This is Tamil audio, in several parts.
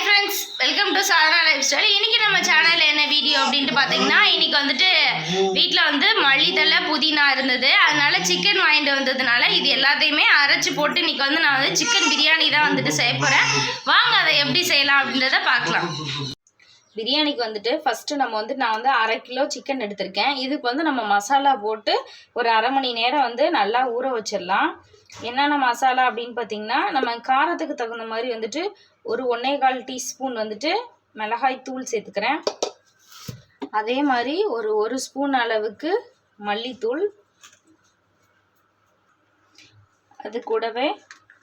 Hi friends welcome to Sadhana life style இன்னைக்கு நம்ம சேனலில் என்ன வீடியோ அப்படின்ட்டு பார்த்தீங்கன்னா இன்னைக்கு வந்துட்டு வீட்டில் வந்து மல்லித்தலை புதினா இருந்தது. அதனால சிக்கன் வாங்கிட்டு வந்ததுனால இது எல்லாத்தையுமே அரைச்சி போட்டு இன்னைக்கு வந்து நான் வந்து சிக்கன் பிரியாணி தான் வந்துட்டு செய்ய போகிறேன் வாங்க அதை எப்படி செய்யலாம் அப்படின்றத பார்க்கலாம். பிரியாணிக்கு வந்துட்டு ஃபஸ்ட்டு நம்ம வந்து நான் வந்து அரை கிலோ சிக்கன் எடுத்திருக்கேன். இதுக்கு வந்து நம்ம மசாலா போட்டு ஒரு அரை மணி நேரம் வந்து நல்லா ஊற வச்சிடலாம். என்னென்ன மசாலா அப்படின்னு பார்த்தீங்கன்னா நம்ம காரத்துக்கு தகுந்த மாதிரி வந்துட்டு ஒரு ஒன்றே கால் டீஸ்பூன் வந்துட்டு மிளகாய் தூள் சேர்த்துக்கிறேன். அதே மாதிரி ஒரு ஒரு ஸ்பூன் அளவுக்கு மல்லித்தூள். அது கூடவே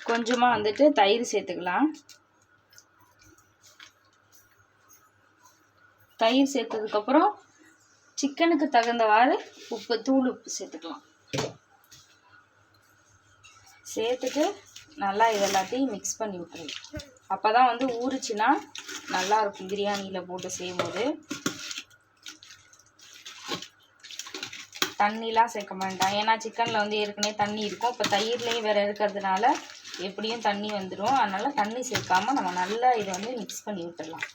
கொஞ்சமாக வந்துட்டு தயிர் சேர்த்துக்கலாம். தயிர் சேர்த்ததுக்கப்புறம் சிக்கனுக்கு தகுந்தவாறு உப்பு தூள் உப்பு சேர்த்துக்கலாம். சேர்த்துட்டு நல்லா இதெல்லாத்தையும் மிக்ஸ் பண்ணி விட்டுருங்க. அப்போ தான் வந்து ஊறுச்சின்னா நல்லாயிருக்கும் பிரியாணியில் போட்டு செய்யும்போது. தண்ணிலாம் சேர்க்க வேண்டாம் ஏன்னா சிக்கனில் வந்து ஏற்கனவே தண்ணி இருக்கும். இப்போ தயிர்லேயும் வேறு இருக்கிறதுனால எப்படியும் தண்ணி வந்துடும் அதனால் தண்ணி சேர்க்காமல் நம்ம நல்லா இதை வந்து மிக்ஸ் பண்ணி விட்டுடலாம்.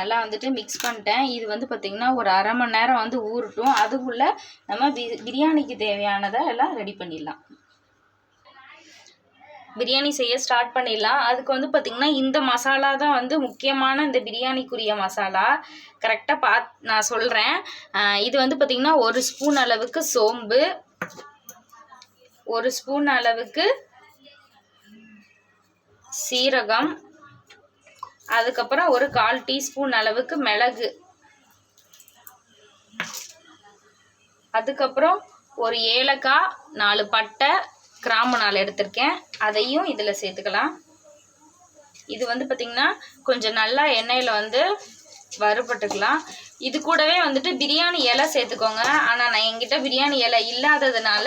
நல்லா வந்துட்டு மிக்ஸ் பண்ணிட்டேன். இது வந்து பார்த்திங்கன்னா ஒரு அரை மணி நேரம் வந்து ஊறட்டும். அதுக்குள்ளே நம்ம பிரியாணிக்கு தேவையானதை எல்லாம் ரெடி பண்ணிடலாம். பிரியாணி செய்ய ஸ்டார்ட் பண்ணிடலாம். அதுக்கு வந்து பார்த்திங்கன்னா இந்த மசாலா தான் வந்து முக்கியமான இந்த பிரியாணிக்குரிய மசாலா. கரெக்டாக பாத் நான் சொல்கிறேன் இது வந்து பார்த்திங்கன்னா ஒரு ஸ்பூன் அளவுக்கு சோம்பு. ஒரு ஸ்பூன் அளவுக்கு சீரகம். அதுக்கப்புறம் ஒரு கால் டீஸ்பூன் அளவுக்கு மிளகு. அதுக்கப்புறம் ஒரு ஏலக்காய் நாலு பட்டை கிராம்பு நாலு எடுத்திருக்கேன். அதையும் இதில் சேர்த்துக்கலாம். இது வந்து பார்த்திங்கன்னா கொஞ்சம் நல்லா எண்ணெயில் வந்து வறுபட்டுக்கலாம். இது கூடவே வந்துட்டு பிரியாணி இலை சேர்த்துக்கோங்க. ஆனால் நான் என்கிட்ட பிரியாணி இலை இல்லாததுனால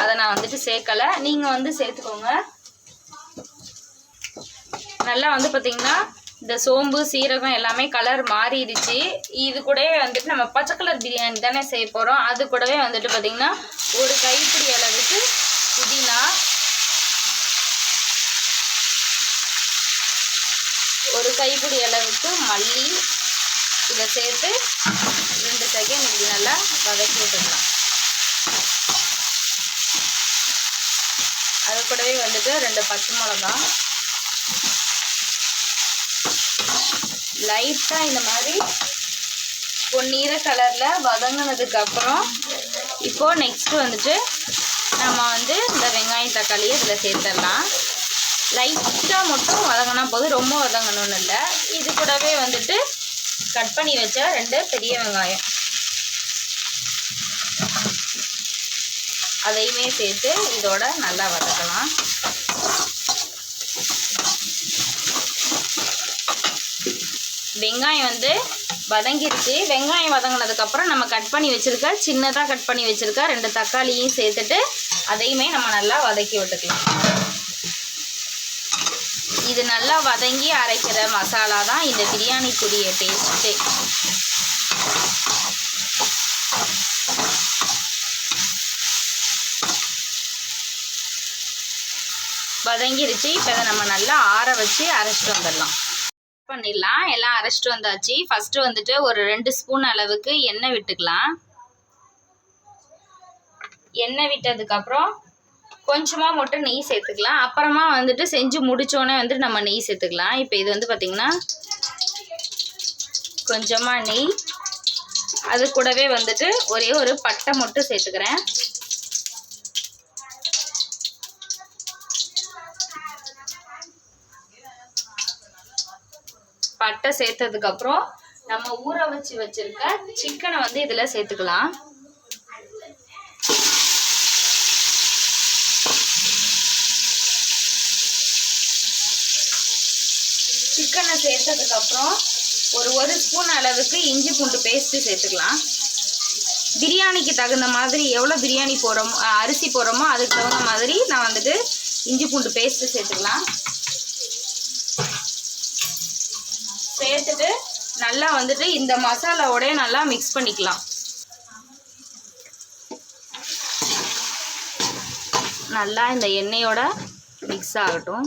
அதை நான் வந்துட்டு சேர்க்கலை. நீங்கள் வந்து சேர்த்துக்கோங்க. நல்லா வந்து பார்த்திங்கன்னா இந்த சோம்பு சீரகம் எல்லாமே கலர் மாறிடுச்சு. இது கூடவே வந்துட்டு நம்ம பச்சை கலர் பிரியாணி தானே செய்ய போகிறோம் அது கூடவே வந்துட்டு பார்த்திங்கன்னா ஒரு கைப்பிடி அளவுக்கு புதினா ஒரு கைப்பிடி அளவுக்கு மல்லி இதை சேர்த்து ரெண்டு செகண்ட் இப்படி நல்லா வதக்கி விட்டுக்கலாம். அது கூடவே வந்துட்டு ரெண்டு பச்சை மிளகா லைட்டாக இந்த மாதிரி பொன்னீர கலரில் வதங்கினதுக்கு அப்புறம் இப்போது நெக்ஸ்ட்டு வந்துட்டு நம்ம வந்து இந்த வெங்காயம் தக்காளியை இதில் சேர்த்துடலாம். லைட்டாக மட்டும் வதங்கினா போதும் ரொம்ப வதங்கணும்னு இல்லை. இது கூடவே வந்துட்டு கட் பண்ணி வச்ச ரெண்டு பெரிய வெங்காயம். அதையுமே சேர்த்து இதோட நல்லா வதக்கலாம். வெங்காயம் வந்து வதங்கிருச்சு. வெங்காயம் வதங்கினதுக்கப்புறம் நம்ம கட் பண்ணி வச்சுருக்க சின்னதாக கட் பண்ணி வச்சுருக்க ரெண்டு தக்காளியும் சேர்த்துட்டு அதையுமே நம்ம நல்லா வதக்கி விட்டுக்கலாம். இது நல்லா வதங்கி அரைக்கிற மசாலா தான் இந்த பிரியாணிக்குரிய டேஸ்ட்டே வதங்கிருச்சு. இப்போ அதை நம்ம நல்லா ஆற வச்சு அரைச்சிட்டு வந்துடலாம். பண்ணிடலாம். எல்லாம் அரைச்சிட்டு வந்தாச்சு. ஃபஸ்ட்டு வந்துட்டு ஒரு ரெண்டு ஸ்பூன் அளவுக்கு எண்ணெய் விட்டுக்கலாம். எண்ணெய் விட்டதுக்கப்புறம் கொஞ்சமாக மட்டும் நெய் சேர்த்துக்கலாம். அப்புறமா வந்துட்டு செஞ்சு முடித்தோடனே வந்துட்டு நம்ம நெய் சேர்த்துக்கலாம். இப்போ இது வந்து பார்த்திங்கன்னா கொஞ்சமாக நெய். அது கூடவே வந்துட்டு ஒரே ஒரு பட்டை மட்டும் சேர்த்துக்கிறேன். முட்டை சேர்த்ததுக்கப்புறம் நம்ம ஊற வச்சு வச்சிருக்க சிக்கனை வந்து இதில் சேர்த்துக்கலாம். சிக்கனை சேர்த்ததுக்கப்புறம் ஒரு ஒரு ஸ்பூன் அளவுக்கு இஞ்சி பூண்டு பேஸ்ட்டு சேர்த்துக்கலாம். பிரியாணிக்கு தகுந்த மாதிரி எவ்வளோ பிரியாணி போடுறோமோ அரிசி போடுறோமோ அதுக்கு தகுந்த மாதிரி நான் வந்துட்டு இஞ்சி பூண்டு பேஸ்ட்டு சேர்த்துக்கலாம். சேர்த்துட்டு நல்லா வந்துட்டு இந்த மசாலாவோடய நல்லா மிக்ஸ் பண்ணிக்கலாம். நல்லா இந்த எண்ணெயோட மிக்ஸ் ஆகட்டும்.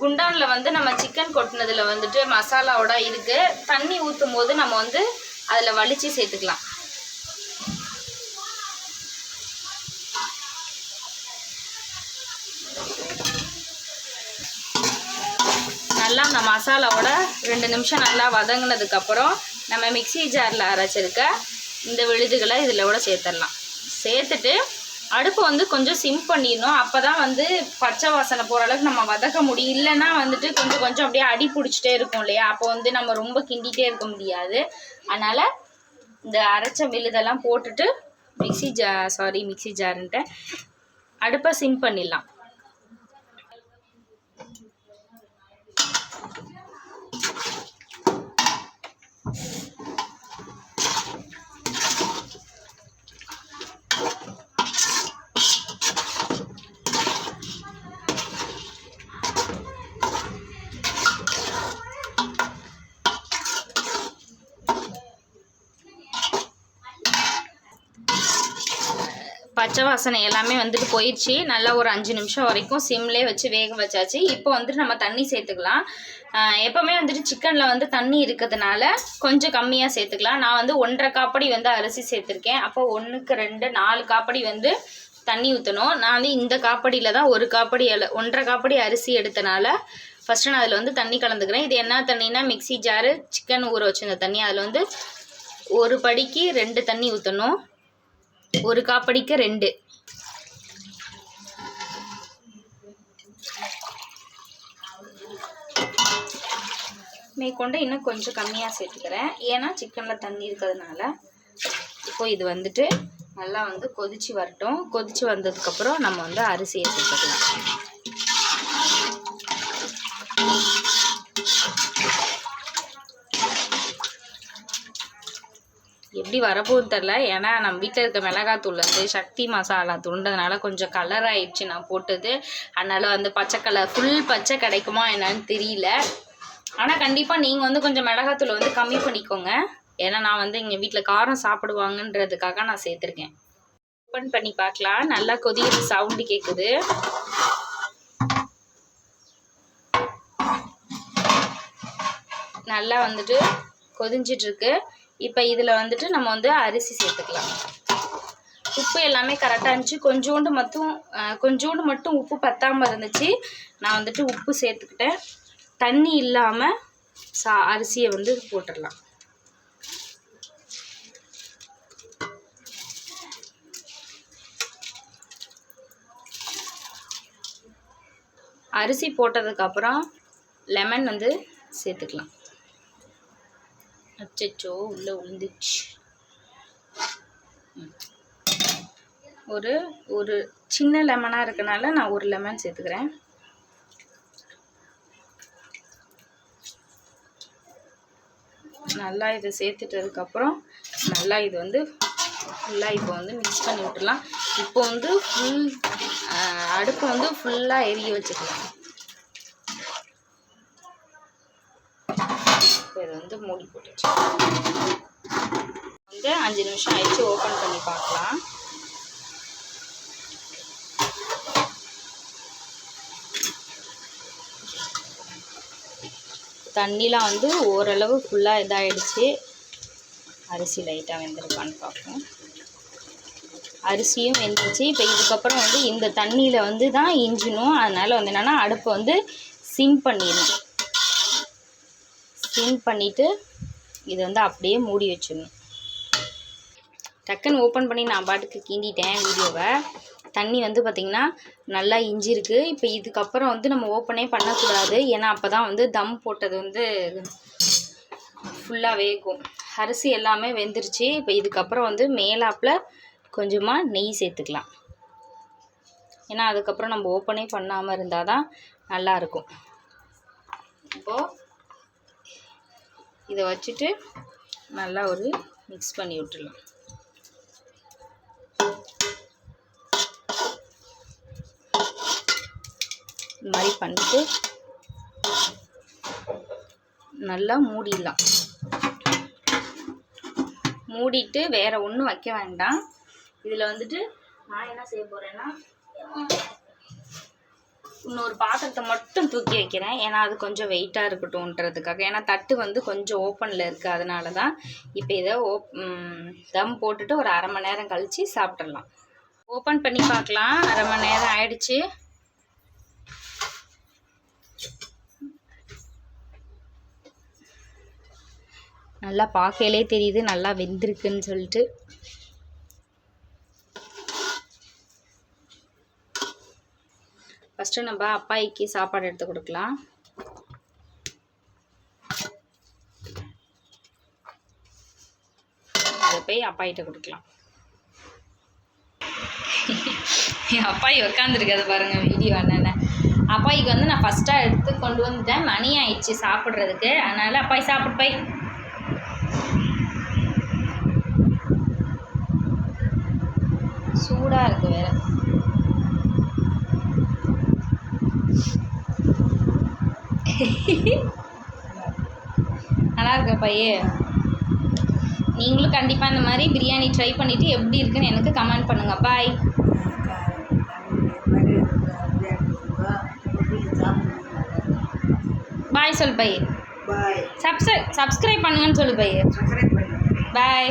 குண்டானில் வந்து நம்ம சிக்கன் கொட்டினதில் வந்துட்டு மசாலாவோட இருக்குது தண்ணி ஊற்றும் போது நம்ம வந்து அதில் வலித்து சேர்த்துக்கலாம். நல்லா அந்த மசாலாவோட ரெண்டு நிமிஷம் நல்லா வதங்கினதுக்கப்புறம் நம்ம மிக்ஸி ஜாரில் அரைச்சிருக்க இந்த விழுதுகளை இதில் கூட சேர்த்துடலாம். சேர்த்துட்டு அடுப்பை வந்து கொஞ்சம் சிம் பண்ணிடணும். அப்போ தான் வந்து பச்சை வாசனை போகிற அளவுக்கு நம்ம வதக்க முடியும். இல்லைன்னா வந்துட்டு கொஞ்சம் கொஞ்சம் அப்படியே அடி பிடிச்சிட்டே இருக்கும் இல்லையா? அப்போ வந்து நம்ம ரொம்ப கிண்டிகிட்டே இருக்க முடியாது. அதனால் இந்த அரைச்ச மில்லுதெல்லாம் போட்டுட்டு மிக்ஸி ஜா சாரி மிக்ஸி ஜாருன்ட்டு அடுப்பை சிம் பண்ணிடலாம். பச்சை வாசனை எல்லாமே வந்துட்டு போயிடுச்சு. நல்லா ஒரு அஞ்சு நிமிஷம் வரைக்கும் சிம்லே வச்சு வேக வச்சாச்சு. இப்போ வந்துட்டு நம்ம தண்ணி சேர்த்துக்கலாம். எப்போவுமே வந்துட்டு சிக்கனில் வந்து தண்ணி இருக்கிறதுனால கொஞ்சம் கம்மியாக சேர்த்துக்கலாம். நான் வந்து ஒன்றரை காப்படி வந்து அரிசி சேர்த்துருக்கேன். அப்போ ஒன்றுக்கு ரெண்டு நாலு காப்படி வந்து தண்ணி ஊற்றணும் நான் வந்து இந்த காப்படியில் தான் ஒரு காப்படி அள ஒன்றரை காப்படி அரிசி எடுத்தனால ஃபஸ்ட்டு நான் அதில் வந்து தண்ணி கலந்துக்கிறேன். இது என்ன தண்ணினா மிக்ஸி ஜாரு சிக்கன் ஊற வச்சிருந்த தண்ணி. அதில் வந்து ஒரு படிக்கு ரெண்டு தண்ணி ஊற்றணும் ஒரு காப்படிக்கு ரெண்டு. மேற்கொண்டு இன்னும் கொஞ்சம் கம்மியாக சேர்த்துக்கிறேன். ஏன்னா சிக்கனில் தண்ணி இருக்கிறதுனால. இப்போ இது வந்துட்டு நல்லா வந்து கொதிச்சு வரட்டும். கொதிச்சு வந்ததுக்கப்புறம் நம்ம வந்து அரிசியை சேர்த்துக்கலாம். எப்படி வரப்போகுது தெரில ஏன்னா நம்ம வீட்டில் இருக்க மிளகாத்தூள் வந்து சக்தி மசாலா துண்டதுனால கொஞ்சம் கலர் ஆயிடுச்சு நான் போட்டது. அதனால் வந்து பச்சை கலர் ஃபுல் பச்சை கிடைக்குமா என்னன்னு தெரியல. ஆனால் கண்டிப்பாக நீங்கள் வந்து கொஞ்சம் மிளகாத்தூள் வந்து கம்மி பண்ணிக்கோங்க. ஏன்னா நான் வந்து எங்கள் வீட்டில் காரம் சாப்பிடுவாங்கன்றதுக்காக நான் சேர்த்துருக்கேன். ஓப்பன் பண்ணி பார்க்கலாம். நல்லா கொதிக்கிற சவுண்டு கேட்குது நல்லா வந்துட்டு கொதிஞ்சிட்ருக்கு இப்போ இதில் வந்துட்டு நம்ம வந்து அரிசி சேர்த்துக்கலாம். உப்பு எல்லாமே கரெக்டாக இருந்துச்சு. கொஞ்சோண்டு மட்டும் கொஞ்சோண்டு மட்டும் உப்பு பத்தாமல் இருந்துச்சு. நான் வந்துட்டு உப்பு சேர்த்துக்கிட்டேன். தண்ணி இல்லாமல் சா அரிசியை வந்து போட்டுடலாம். அரிசி போட்டதுக்கப்புறம் லெமன் வந்து சேர்த்துக்கலாம். அச்சச்சோ உள்ளே விழுந்துச்சு ஒரு ஒரு சின்ன லெமனாக இருக்கனால நான் ஒரு லெமன் சேர்த்துக்கிறேன். நல்லா இதை சேர்த்துட்டதுக்கப்புறம் நல்லா இது வந்து ஃபுல்லாக இப்போ வந்து மிக்ஸ் பண்ணி விட்டுலாம் இப்போ வந்து ஃபுல் அடுப்பை வந்து ஃபுல்லாக எரிய வச்சுக்கலாம். இப்போ இதை வந்து மூடி போட்டுச்சு. வந்து அஞ்சு நிமிஷம் ஆயிடுச்சு ஓப்பன் பண்ணி பார்க்கலாம். தண்ணிலாம் வந்து ஓரளவு ஃபுல்லாக இதாகிடுச்சு அரிசி லைட்டாக வெந்திருக்கான்னு பார்ப்போம். அரிசியும் வெந்துச்சு. இப்போ இதுக்கப்புறம் வந்து இந்த தண்ணியில் வந்து தான் இஞ்சினும். அதனால் வந்து என்னென்னா அடுப்பை வந்து சிம் பண்ணிடணும். க்ளீன் பண்ணிவிட்டு இதை வந்து அப்படியே மூடி வச்சிடணும். டக்குன்னு ஓப்பன் பண்ணி நான் பாட்டுக்கு கிண்டிட்டேன் வீடியோவை. தண்ணி வந்து பார்த்திங்கன்னா நல்லா இஞ்சிருக்கு இப்போ இதுக்கப்புறம் வந்து நம்ம ஓப்பனே பண்ணக்கூடாது. ஏன்னா அப்போ தான் வந்து தம் போட்டது வந்து ஃபுல்லாக வேகும். அரிசி எல்லாமே வெந்துருச்சு. இப்போ இதுக்கப்புறம் வந்து மேலாப்பில் கொஞ்சமாக நெய் சேர்த்துக்கலாம். ஏன்னா அதுக்கப்புறம் நம்ம ஓப்பனே பண்ணாமல் இருந்தால் தான் நல்லாயிருக்கும் இப்போது இதை வச்சுட்டு நல்லா ஒரு மிக்ஸ் பண்ணி விட்டுடலாம். இந்த மாதிரி பண்ணிட்டு நல்லா மூடிடலாம். மூடிட்டு வேறு ஒன்றும் வைக்க வேண்டாம். இதில் வந்துட்டு நான் என்ன செய்ய போகிறேன்னா இன்னொரு பாத்திரத்தை மட்டும் தூக்கி வைக்கிறேன். ஏன்னா அது கொஞ்சம் வெயிட்டாக இருக்கட்டும்ன்றதுக்காக. ஏன்னா தட்டு வந்து கொஞ்சம் ஓப்பனில் இருக்குது அதனால தான் இப்போ இதை ஓப் தம் போட்டுட்டு ஒரு அரை மணி நேரம் கழித்து சாப்பிட்றலாம் ஓப்பன் பண்ணி பார்க்கலாம். அரை மணி நேரம் ஆயிடுச்சு. நல்லா பார்க்கையிலே தெரியுது. நல்லா வெந்திருக்குன்னு சொல்லிட்டு. ஃபஸ்ட்டு நம்ம அப்பாய்க்கு சாப்பாடு எடுத்து கொடுக்கலாம். அதை போய் அப்பாயிட்ட கொடுக்கலாம். என் அப்பாயி உக்காந்துருக்காது பாருங்க வீடியோ என்னென்ன. அப்பாய்க்கு வந்து நான் ஃபஸ்ட்டாக எடுத்து கொண்டு வந்துட்டேன். மணி ஆயிடுச்சு சாப்பிட்றதுக்கு. அதனால் அப்பாய் சாப்பிட்டு போய். சூடாக இருக்குது வேற. நல்லா இருக்க பையே. நீங்களும் கண்டிப்பாக இந்த மாதிரி பிரியாணி ட்ரை பண்ணிவிட்டு எப்படி இருக்குன்னு எனக்கு கமெண்ட் பண்ணுங்கள் பாய் பாய் சொல் பையே. பாய் சப்ஸ்கிரைப் சப்ஸ்கிரைப் பண்ணுங்கன்னு சொல்லு பாய். பாய்